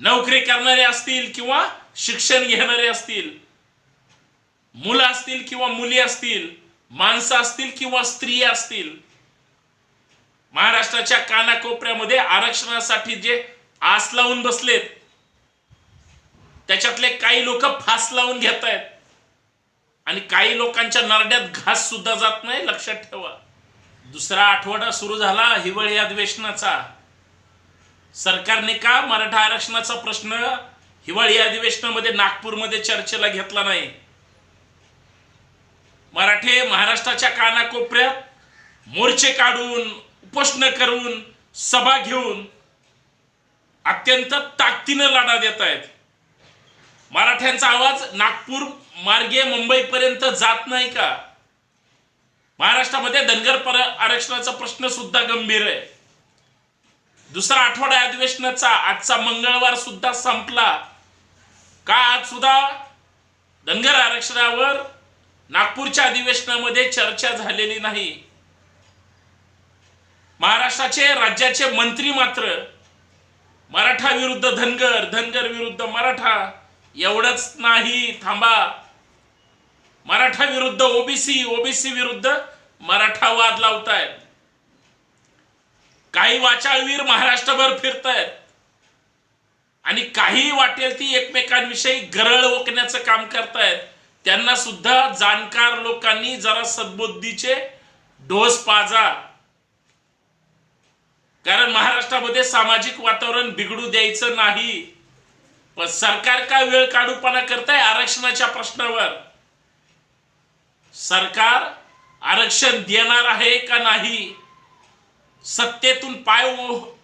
नोकरी करणारे असतील किंवा शिक्षण घेणारे असतील मुलं असतील किंवा मुली असतील माणसं असतील किंवा स्त्रिया असतील महाराष्ट्राच्या कानाकोपऱ्यामध्ये आरक्षणासाठी जे आस लावून बसलेत त्याच्यातले काही लोक फास लावून घेत आहेत आणि काही लोकांच्या नरड्यात घास सुद्धा जात नाही लक्षात ठेवा. दुसरा आठवडा सुरू झाला हिवाळी अधिवेशनाचा. सरकारने का मराठा आरक्षणाचा प्रश्न हिवाळी अधिवेशनामध्ये नागपूरमध्ये चर्चेला घेतला नाही? मराठे महाराष्ट्राच्या कानाकोपऱ्यात मोर्चे काढून उपोषण करून सभा घेऊन अत्यंत ताकदीनं लढा देत आहेत. मराठ्यांचा आवाज नागपूर मार्गे मुंबईपर्यंत जात नाही का? महाराष्ट्रामध्ये धनगर पर आरक्षणाचा प्रश्न सुद्धा गंभीर आहे. दुसरा आठवडा अधिवेशनाचा आजचा मंगळवार सुद्धा संपला. का आज सुद्धा? धनगर आरक्षणावर नागपूरच्या अधिवेशनामध्ये चर्चा झालेली नाही. महाराष्ट्राचे राज्याचे मंत्री मात्र मराठा विरुद्ध धनगर धनगर विरुद्ध मराठा एवढंच नाही थांबा. मराठा विरुद्ध ओबीसी ओबीसी विरुद्ध मराठा वाद लावतायत. काही वाचाळवीर महाराष्ट्रभर फिरतायत. आणि काही वाटेल ती एकमेकांविषयी गरळ ओकण्याचं काम करतायत. त्यांना सुद्धा जाणकार लोकांनी जरा सद्बुद्धीचे डोस पाजा. कारण महाराष्ट्रामध्ये सामाजिक वातावरण बिघडू द्यायचं नाही. पण सरकार काय वेळ काढूपणा करताय आरक्षणाच्या प्रश्नावर? सरकार आरक्षण देणार आहे का नाही? सत्तेतून पाय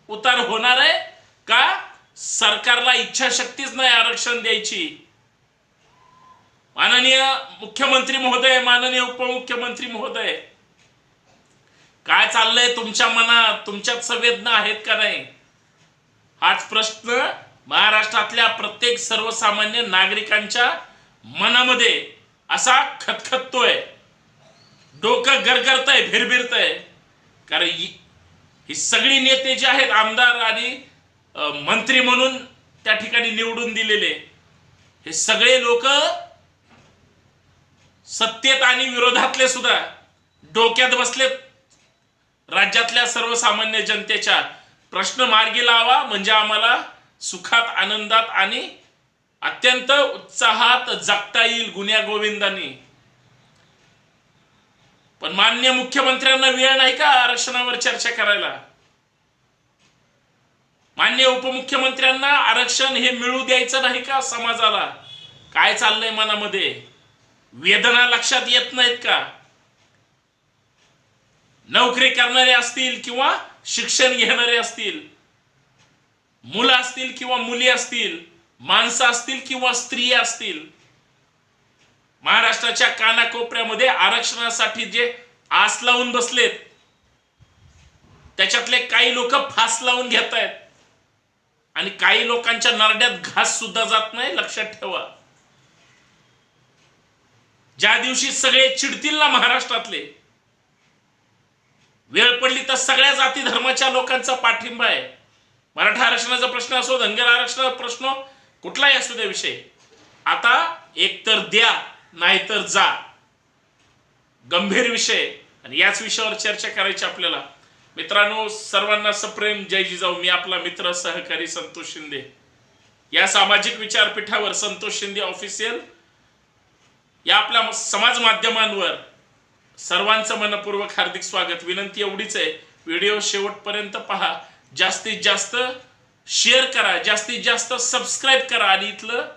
उतार होणार आहे का? सरकारला इच्छाशक्तीच नाही आरक्षण द्यायची. माननीय मुख्यमंत्री महोदय माननीय उपमुख्यमंत्री महोदय काय चाललंय तुमच्या मनात? तुमच्यात संवेदना आहेत का नाही? हाच प्रश्न महाराष्ट्रातल्या प्रत्येक सर्वसामान्य नागरिकांच्या मनामध्ये असा खतखततोय. डोकं गरगरतय भिरभिरतय. कारण ही सगळी नेते जे आहेत आमदार आणि मंत्री म्हणून त्या ठिकाणी निवडून दिलेले. हे सगळे लोक सत्तेत आणि विरोधातले सुद्धा डोक्यात बसलेत राज्यातल्या सर्वसामान्य जनतेच्या प्रश्न मार्गी लावा म्हणजे आम्हाला सुखात आनंदात आणि अत्यंत उत्साहात जगता येईल गुन्ह्या गोविंदांनी. पण मान्य मुख्यमंत्र्यांना वेळ नाही का आरक्षणावर चर्चा करायला? मान्य उपमुख्यमंत्र्यांना आरक्षण हे मिळू द्यायचं नाही का समाजाला? काय चाललंय मनामध्ये? वेदना लक्षात येत नाहीत का? नोकरी करणारे असतील किंवा शिक्षण घेणारे असतील मुलं असतील किंवा मुली असतील माणसं असतील किंवा स्त्रिया असतील महाराष्ट्राच्या कानाकोपऱ्यामध्ये आरक्षणासाठी जे आस लावून बसलेत त्याच्यातले काही लोक फास लावून घेत आहेत. आणि काही लोकांच्या नरड्यात घास सुद्धा जात नाही लक्षात ठेवा. ज्या दिवशी सगळे चिडतील ना महाराष्ट्रातले वेळ पडली तर सगळ्या जाती धर्माच्या लोकांचा पाठिंबा आहे. मराठा आरक्षणाचा प्रश्न असो धनगर आरक्षणाचा प्रश्न कुठलाही असू द्या विषय. आता एकतर द्या. नाहीतर जा. गंभीर विषय. आणि याच विषयावर चर्चा करायची आपल्याला. मित्रांनो सर्वांना सप्रेम. जय जिजाऊ. मी आपला मित्र सहकारी संतोष शिंदे. या सामाजिक विचारपीठावर संतोष शिंदे ऑफिशियल या आपल्या समाज माध्यमांवर सर्वांचं मनपूर्वक हार्दिक स्वागत. विनंती एवढीच आहे. व्हिडिओ शेवटपर्यंत पहा. जास्तीत जास्त शेअर करा. जास्तीत जास्त सबस्क्राईब करा. आणि इथलं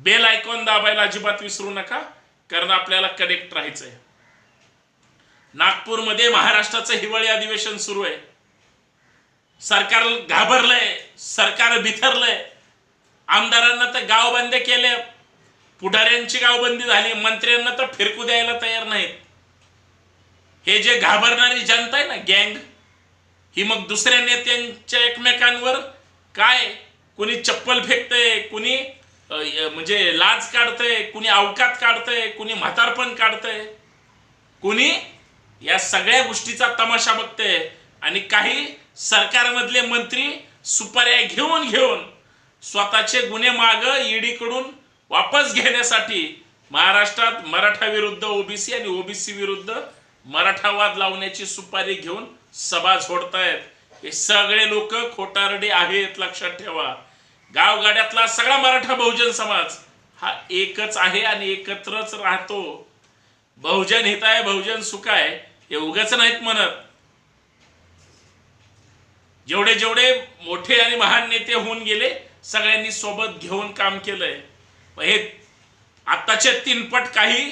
बेल आयकॉन दाबायला अजिबात विसरू नका कारण आपल्याला कनेक्ट राहायचं आहे नागपूरमध्ये महाराष्ट्राचं हिवाळी अधिवेशन सुरू आहे. सरकार घाबरलंय सरकार बिथरलंय. आमदारांना तर गावबंद केले पुढाऱ्यांची गावबंदी झाली मंत्र्यांना तर फिरकू द्यायला तयार नाहीत. हे जे घाबरणारी जनता आहे ना गँग ही मग दुसऱ्या नेत्यांच्या एकमेकांवर काय? कुणी चप्पल फेकतंय कुणी म्हणजे लाज काढतंय कुणी अवकात काढतंय कुणी म्हातारपण काढतंय. कुणी या सगळ्या गोष्टीचा तमाशा बघतंय आणि काही सरकारमधले मंत्री सुपाऱ्या घेऊन घेऊन स्वतःचे गुन्हे माग ईडीकडून वापस घेण्यासाठी महाराष्ट्रात मराठा विरुद्ध ओबीसी आणि ओबीसी विरुद्ध मराठावाद लावण्याची सुपारी घेऊन सभा झोडतायत. हे सगळे लोक खोटारडे आहेत लक्षात ठेवा. गावगाड्यातला सगळा मराठा बहुजन समाज हा एकच आहे आणि एकत्रच राहतो. बहुजन हिताय बहुजन सुखाय हे उगाच नाहीत म्हणत. जेवढे जेवढे मोठे आणि महान नेते होऊन गेले सगळ्यांनी सोबत घेऊन काम केलंय. हे आत्ताचे तीनपट काही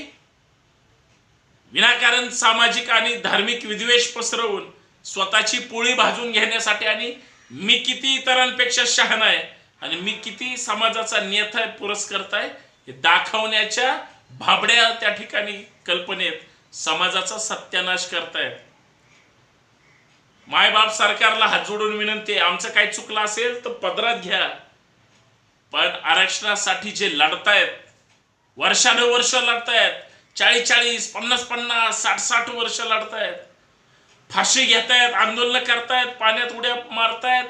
विनाकारण सामाजिक आणि धार्मिक विद्वेष पसरवून स्वतःची पोळी भाजून घेण्यासाठी आणि मी किती इतरांपेक्षा शहाणा आहे आणि मी किती समाजाचा नेता आहे पुरस्कर्ता आहे हे दाखवण्याच्या भाबड्या त्या ठिकाणी कल्पनेत समाजाचा सत्यानाश करतायत. मायबाप सरकारला हात जोडून विनंती आमचं काही चुकलं असेल तर पदरात घ्या. पण आरक्षणासाठी जे लढतायत वर्षानुवर्ष लढतायत चाळीस चाळीस पन्नास पन्नास साठ साठ वर्ष लढतायत. फाशी घेतायत आंदोलन करतायत पाण्यात उड्या मारतायत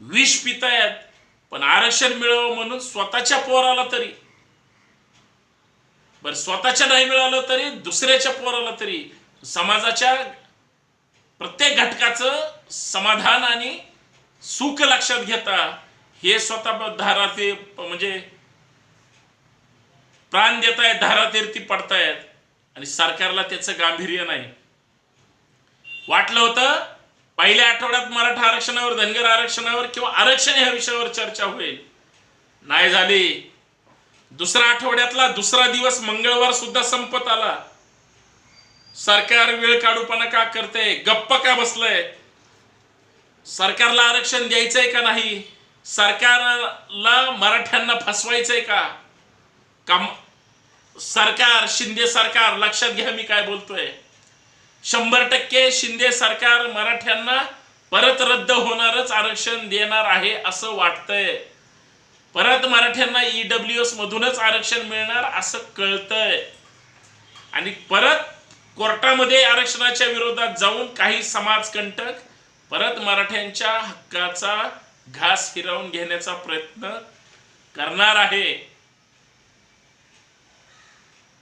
विष पितायत. पण आरक्षण मिळावं म्हणून स्वतःच्या पोराला तरी. बर स्वतःच्या नाही मिळालं तरी दुसऱ्याच्या पोराला तरी समाजाच्या प्रत्येक घटकाचं समाधान आणि सुख लक्षात घेता हे स्वतः धाराती म्हणजे प्राण देत आहेत धारातीर्थी पडतायत आणि सरकारला त्याचं गांभीर्य नाही. वाटलं होतं पहिल्या आठवड्यात मराठा आरक्षणावर धनगर आरक्षणावर किंवा आरक्षण ह्या विषयावर चर्चा होईल. नाही झाली. दुसऱ्या आठवड्यातला दुसरा दिवस मंगळवार सुद्धा संपत आला. सरकार वेळ काढूपणा का करते? गप्प का बसलंय? सरकारला आरक्षण द्यायचंय का नाही? सरकारला मराठ्यांना फसवायचंय का? कम सरकार शिंदे सरकार लक्षात घ्या मी काय बोलतोय. शंभर टक्के शिंदे सरकार मराठ्यांना परत रद्द होणारच आरक्षण देणार आहे असं वाटतंय. परत मराठ्यांना ईडब्ल्यू एस मधूनच आरक्षण मिळणार असं कळतंय. आणि परत कोर्टामध्ये आरक्षणाच्या विरोधात जाऊन काही समाजकंटक परत मराठ्यांच्या हक्काचा घास हिरावून घेण्याचा प्रयत्न करणार आहे.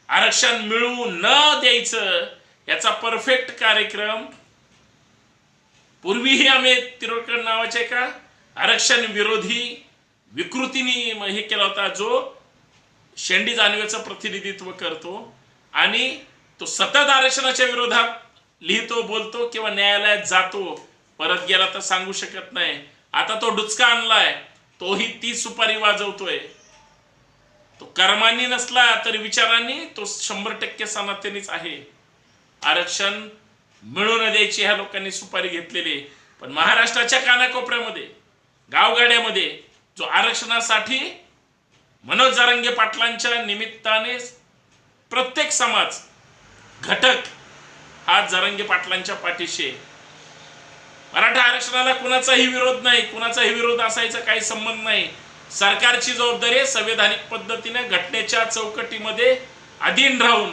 आरक्षण मिळवू न द्यायचं याचा परफेक्ट कार्यक्रम. पूर्वीही आम्ही तिरोडकर नावाचे का आरक्षण विरोधी विकृतीने हे केला होता जो शेंडी जानवेचं प्रतिनिधित्व करतो आणि तो सतत आरक्षणाच्या विरोधात लिहितो बोलतो किंवा न्यायालयात जातो परत गेला तर सांगू शकत नाही. आता तो डुचका आणलाय तोही ती सुपारी वाजवतोय. तो कर्मानी नसला तरी विचारांनी तो शंभर टक्के सनातनीच आहे. आरक्षण मिळू न द्यायची ह्या लोकांनी सुपारी घेतलेली आहे. पण महाराष्ट्राच्या कानाकोपऱ्यामध्ये गावगाड्यामध्ये जो आरक्षणासाठी मनोज जारंगे पाटलांच्या निमित्ताने प्रत्येक समाज घटक हा जरंगे पाटलांच्या पाठीशी आहे मराठा आरक्षणाला कुणाचाही विरोध नाही कुणाचाही विरोध असायचा काही संबंध नाही सरकारची जबाबदारी संवैधानिक पद्धतीने घटनेच्या चौकटीमध्ये अधीन राहून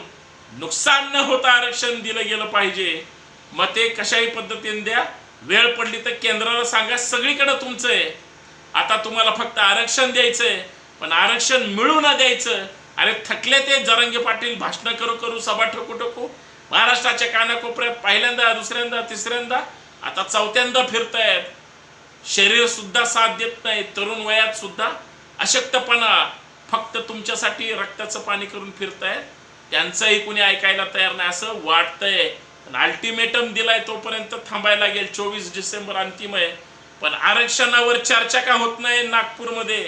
नुकसान न होता आरक्षण दिलं गेलं पाहिजे. मग ते कशाही पद्धतीने द्या. वेळ पडली तर केंद्राला सांगा सगळीकडे तुमचं आहे आता तुम्हाला फक्त आरक्षण द्यायचंय पण आरक्षण मिळू न द्यायचं. अरे थकले ते जरंगे पाटील भाषण करू करू सभा ठोकू ठोकू. महाराष्ट्राच्या कानाकोपऱ्यात पहिल्यांदा दुसऱ्यांदा तिसऱ्यांदा आता चौथ्यांदा फिरतायत. शरीर सुद्धा साथ देत नाही तरुण वयात सुद्धा अशक्तपणा. फक्त तुमच्यासाठी रक्ताचं पाणी करून फिरतायत. त्यांचंही कुणी ऐकायला तयार नाही असं वाटतंय. पण अल्टिमेटम दिलाय तोपर्यंत थांबायला लागेल चोवीस डिसेंबर अंतिम आहे. पण आरक्षणावर चर्चा का होत नाही नागपूरमध्ये?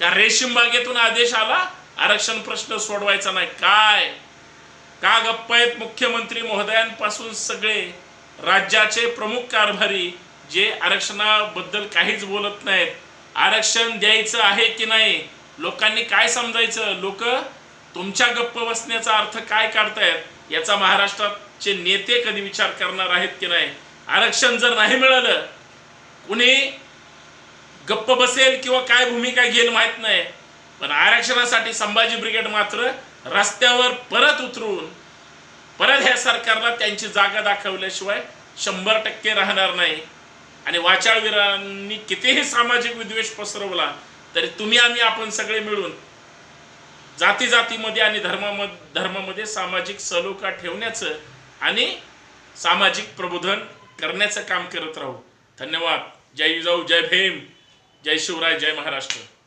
का रेशीम बागेतून आदेश आला? आरक्षण प्रश्न सोडवायचा नाही. काय? का गप्प आहेत मुख्यमंत्री महोदयांपासून सगळे? राज्याचे प्रमुख कारभारी जे आरक्षणाबद्दल काहीच बोलत नाहीत. आरक्षण द्यायचं आहे की नाही? लोकांनी काय समजायचं? लोक तुमच्या गप्प बसण्याचा अर्थ काय काढतायत याचा महाराष्ट्राचे नेते कधी विचार करणार आहेत की नाही? आरक्षण जर नाही मिळालं कुणी गप्प बसेल किंवा काय भूमिका घेईल माहीत नाही. पण आरक्षणासाठी संभाजी ब्रिगेड मात्र रस्त्यावर परत उतरून परत ह्या सरकारला त्यांची जागा दाखवल्याशिवाय शंभर टक्के राहणार नाही. आणि वाचाळवीरांनी कितीही सामाजिक विद्वेष पसरवला तरी तुम्ही आम्ही आपण सगळे मिळून जाती जातीमध्ये आणि धर्माम धर्मामध्ये सामाजिक सलोखा ठेवण्याचं आणि सामाजिक प्रबोधन करण्याचं काम करत राहू. धन्यवाद. जय जिजाऊ जय भीम. जय शिवराय जय महाराष्ट्र.